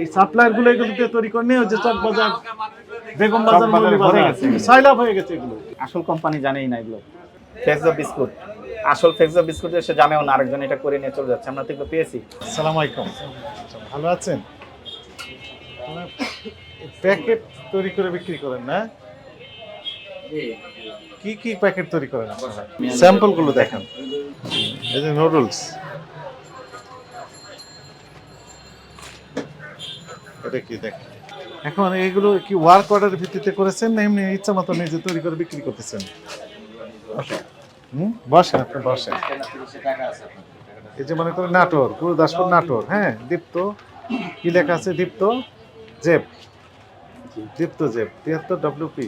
এই সাপ্লায়ারগুলো এগুলো দিয়ে তৈরি করে নিয়ে ওই যে চক বাজার বেগম বাজার চকবাজারে। সাইলাভ হয়ে গেছে এগুলো। আসল কোম্পানি জানেই না এগুলো। ফেক্সো বিস্কুট। আসল ফেক্সো বিস্কুট এসে জানেও না আরেকজন এটা করে নিয়ে চলে যাচ্ছে। আমরা তো এগুলো পেয়েছি। সালাম আলাইকুম। ভালো আছেন? প্যাকেট তৈরি করে বিক্রি করেন না? কি কি প্যাকেট তৈরি করেন আপনারা? স্যাম্পলগুলো দেখেন। এই যে নুডলস। এটা কি দেখেন এখন এগুলো কি ওয়ার্ক অর্ডারের ভিত্তিতে করেছেন না এমনি ইচ্ছা মতো নিজে তৈরি করে বিক্রি করতেছেন? হুম? বসেন আপনি বসেন। এই যে মনে করেন নাটোর গুরুদাসপুর নাটোর হ্যাঁ দীপ্ত কি লেখা আছে? দীপ্ত জেব। দীপ্ত জেব তিয়াত্তর ডব্লিউপি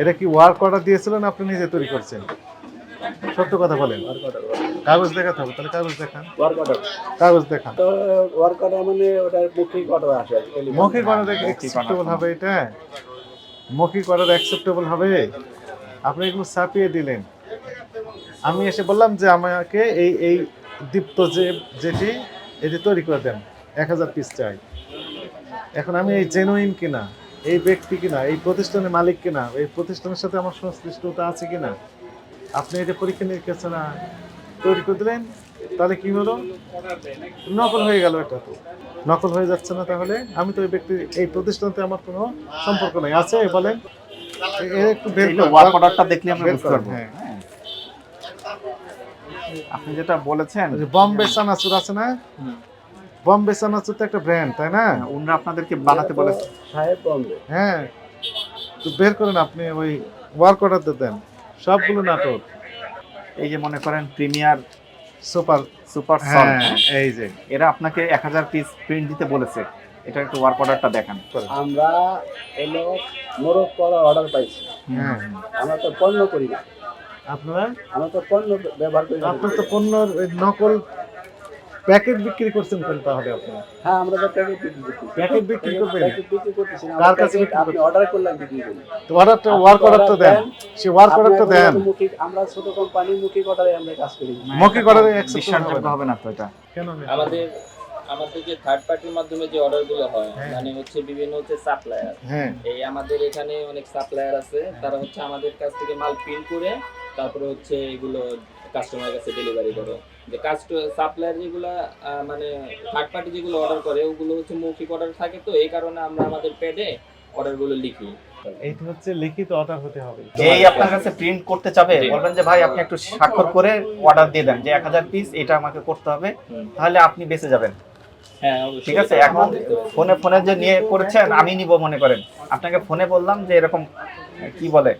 এটা কি ওয়ার্ক অর্ডার দিয়েছিলেন আপনি নিজে তৈরি করছেন? সত্য কথা বলেন। কাগজ দেখাতে হবে তাহলে কাগজ দেখান। ওয়ার্ক অর্ডার কাগজ দেখান। তো ওয়ার্ক অর্ডার মানে ওটার মৌখিক অর্ডার আসে মৌখিক অর্ডার অ্যাকসেপ্টেবল হবে এটা? মৌখিক অর্ডার অ্যাকসেপ্টেবল হবে? আপনি এগুলো ছাপিয়ে দিলেন। আমি এসে বললাম যে আমাকে এই এই দীপ্ত যে যেটি এটি তৈরি করে দেন। এক হাজার পিস চাই। এখন আমি এই জেনুইন কিনা এই ব্যক্তি কিনা এই প্রতিষ্ঠানের মালিক কিনা এই প্রতিষ্ঠানের সাথে আমার সংশ্লিষ্টতা আছে কিনা? আপনি এটা পরীক্ষা নিরীক্ষা ছাড়া তৈরি করে দিলেন তাহলে কি হলো? নকল হয়ে গেল এটা তো। নকল হয়ে যাচ্ছে না তাহলে? আমি তো এই ব্যক্তি এই প্রতিষ্ঠানতে আমার কোনো সম্পর্ক নেই। আছে বলেন। এ- এ একটু বের ওয়ার্ক অর্ডারটা দেখলে আমরা বুঝতে পারব। হ্যাঁ। হ্যাঁ। আপনি যেটা বলেছেন ওই বম্বে চানাচুর আছে না? বম্বে চানাচুর তো একটা ব্র্যান্ড তাই না? ওনারা আপনাদেরকে বানাতে বলেছে সাহেব বম্বে। হ্যাঁ। তো বের করেন আপনি ওই ওয়ার্ক অর্ডার দেন। সবগুলো নাটক। এই যে মনে করেন প্রিমিয়ার সুপার সুপার হ্যাঁ সল্ট এই যে। এরা আপনাকে এক হাজার পিস প্রিন্ট দিতে বলেছে। এটা একটু ওয়ার্ক অর্ডারটা দেখান। আমরা এলো মোরগ করার অর্ডার পাইছি। হ্যাঁ। আমরা তো পণ্য করি না। আপনারা? আমরা তো পণ্য ব্যবহার করি না। আপনার তো পণ্য নকল প্যাকেট বিক্রি করছেন কেন তাহলে আপনি হ্যাঁ আমরা তো প্যাকেট বিক্রি করছি প্যাকেট বিক্রি করবেন? প্যাকেট বিক্রি করতেছি না। কার কাছে আপনি অর্ডার করলাম বিক্রি করি তো অর্ডারটা ওয়ার্ক অর্ডারটা দেন। সে ওয়ার্ক অর্ডারটা দেন। আমরা ছোট কোম্পানি মুখিক অর্ডারে আমরা কাজ করি। মৌখিক অর্ডারে বিশ্বাসযোগ্য হবে না। তো এটা? কেন আমাদের আমাদের যে থার্ড পার্টির মাধ্যমে যে অর্ডারগুলো হয় হ্যাঁ। মানে হচ্ছে বিভিন্ন হচ্ছে সাপ্লায়ার হ্যাঁ। এই আমাদের এখানে অনেক সাপ্লায়ার আছে। তারা হচ্ছে আমাদের কাছ থেকে মাল প্রিন্ট করে তারপরে হচ্ছে এগুলো কাস্টমারের কাছে ডেলিভারি করে। যে কাস্ট সাপ্লায়ার যেগুলো মানে থার্ড পার্টি যেগুলো অর্ডার করে ওগুলো হচ্ছে মৌখিক অর্ডার থাকে তো এই কারণে আমরা আমাদের প্যাডে অর্ডারগুলো লিখি। এইটা হচ্ছে লিখিত অর্ডার হতে হবে। যেই আপনার কাছে প্রিন্ট করতে চাবে বলবেন যে ভাই আপনি একটু স্বাক্ষর করে অর্ডার দিয়ে দেন যে এক হাজার পিস এটা আমাকে করতে হবে তাহলে আপনি বেঁচে যাবেন। হ্যাঁ ঠিক আছে এখন ফোনে ফোনে যে নিয়ে করেছেন আমি নিব মনে করেন। আপনাকে ফোনে বললাম যে এরকম কি বলে?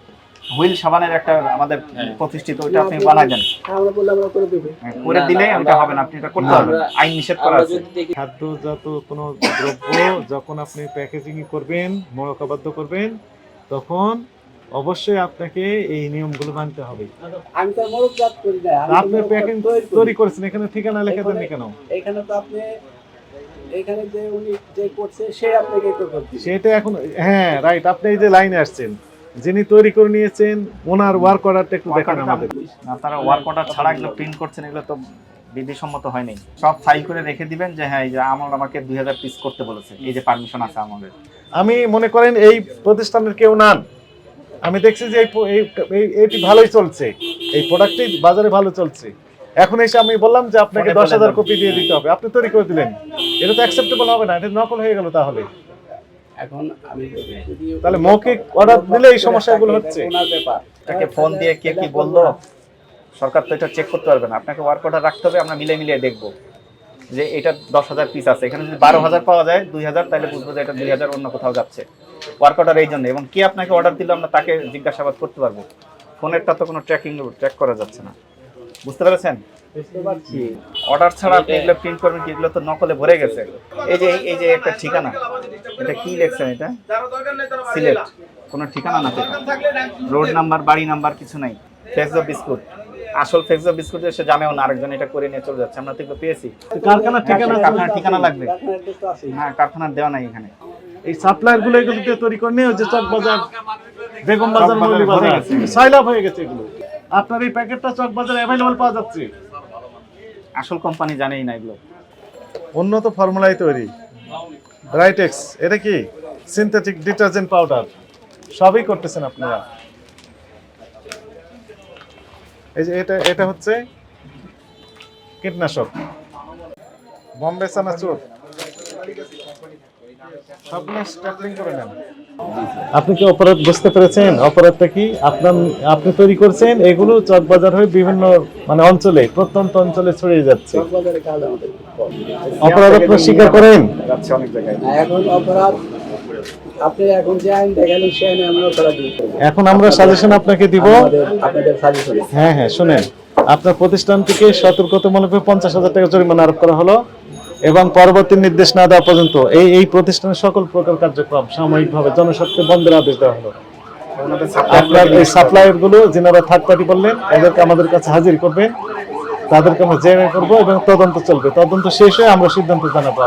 হুইল সাবানের একটা আমাদের হ্যাঁ। প্রতিষ্ঠিত ওইটা আপনি বানাই দেন আমরা বললাম আমরা করে দেবো। হ্যাঁ, করে দিলে ওটা হবে না আপনি এটা করতে হবে আইন নিষেধ করা আছে। দেখি খাদ্যজাত কোনো দ্রব্য যখন আপনি প্যাকেজিং করবেন মোড়কাবদ্ধ করবেন তখন অবশ্যই আপনাকে এই নিয়মগুলো মানতে হবে। আমি তো মোরগ জাত করি না আপনি মোরগ জাত প্যাকিং তৈরি তৈরি করেছেন এখানে ঠিকানা লেখা দেন কেন? এখানে তো আপনি এখানে যে উনি যে করছে সে আপনাকে তো করছে সেটা এখন হ্যাঁ রাইট আপনি এই যে লাইনে আসছেন। যিনি তৈরি করে নিয়েছেন ওনার ওয়ার্ক অর্ডারটা একটু দেখান আমাদের। না তারা ওয়ার্ক অর্ডার ছাড়া এগুলো প্রিন্ট করছেন এগুলো তো বিধিসম্মত হয়নি। সব ফাইল করে রেখে দিবেন যে হ্যাঁ এই যে আমার আমাকে দুই হাজার পিস করতে বলেছে। এই যে পারমিশন আছে আমাদের। আমি মনে করেন এই প্রতিষ্ঠানের কেউ নান। আমি দেখছি যে এই এটি ভালোই চলছে। এই প্রোডাক্টটি বাজারে ভালো চলছে। এখন এসে আমি বললাম যে আপনাকে দশ হাজার। কপি দিয়ে দিতে হবে। আপনি তৈরি করে দিলেন। এটা তো অ্যাকসেপ্টেবল হবে না এটা নকল হয়ে গেল তাহলে। এখন আমি যদি তাহলে মৌখিক order দিলে এই সমস্যাগুলো হচ্ছে। এটাকে ফোন দিয়ে কে কি বলল সরকার তো এটা চেক করতে পারবে না। আপনাকে ওয়ার্ক অর্ডার রাখতে হবে আমরা মিলে মিলিয়ে দেখব যে এটা দশ হাজার পিস আছে। এখানে যদি বারো হাজার পাওয়া যায় দুই হাজার তাহলে বুঝব যে এটা দুই হাজার অন্য কোথাও যাচ্ছে। ওয়ার্ক অর্ডার এই জন্য। এবং কে আপনাকে অর্ডার দিল আমরা তাকে জিজ্ঞাসাবাদ করতে পারব। ফোনেরটা তো কোনো ট্র্যাকিং ট্র্যাক করা যাচ্ছে না। বুঝতে পেরেছেন? অর্ডার ছাড়া আপনি এগুলো প্রিন্ট করবেন কি? এগুলো তো নকলে ভরে গেছে। এই যে এই যে একটা ঠিকানা। এটা কি লেখছেন এটা? সিলেট। কোনো ঠিকানা না রোড নাম্বার বাড়ি নাম্বার কিছু নাই। ফেক্সো বিস্কুট। আসল ফেক্সো বিস্কুট এসে জানেও না আরেকজন এটা করে নিয়ে চলে যাচ্ছে। আমরা তো পেয়েছি। কারখানার ঠিকানা? কারখানার ঠিকানা লাগবে। হ্যাঁ কারখানার দেওয়া নাই এখানে। এই সাপ্লায়ারগুলো এগুলো তৈরি করে নিয়ে ওই যে চক বাজার বেগম বাজার মৌলী বাজার গেছে। সাইলাভ হয়ে গেছে এগুলো। আপনার এই প্যাকেটটা চক বাজারে অ্যাভেলেবল পাওয়া যাচ্ছে। আসল কোম্পানি জানেই না এগুলো। উন্নত ফর্মুলায় তৈরি। ব্রাইটেক্স এটা কি? সিনথেটিক ডিটারজেন্ট পাউডার সবই করতেছেন আপনারা। এই যে এটা এটা হচ্ছে কীটনাশক। বম্বে চানাচুর। সবগুলো স্ট্যাপলিং করে নেন। আপনি কি অপরাধ বুঝতে পেরেছেন? অপরাধটা কি? আপনার আপনি তৈরি করছেন? এগুলো চকবাজার হয়ে বিভিন্ন মানে অঞ্চলে প্রত্যন্ত অঞ্চলে ছড়িয়ে যাচ্ছে। অপরাধ আপনি স্বীকার করেন? যাচ্ছে অনেক জায়গায়। এখন অপরাধ আপনি এখন যে আইন দেখালেন সেই আইনে আমরা অপরাধ এখন আমরা সাজেশন আপনাকে দিব। আপনাদের সাজেশন হ্যাঁ হ্যাঁ শুনেন। আপনার প্রতিষ্ঠান থেকে সতর্কতামূলক পঞ্চাশ হাজার টাকা জরিমানা আরোপ করা হলো। এবং পরবর্তী নির্দেশ না দেওয়া পর্যন্ত এই এই প্রতিষ্ঠানের সকল প্রকার কার্যক্রম সাময়িকভাবে জনস্বার্থে বন্ধের আদেশ দেওয়া হলো। আপনার এই সাপ্লায়ারগুলো যেনারা থার্ড পার্টি বললেন, এদেরকে আমাদের কাছে হাজির করবেন তাদেরকে আমরা জেনে করব এবং তদন্ত চলবে। তদন্ত শেষ হয়ে আমরা সিদ্ধান্ত জানাব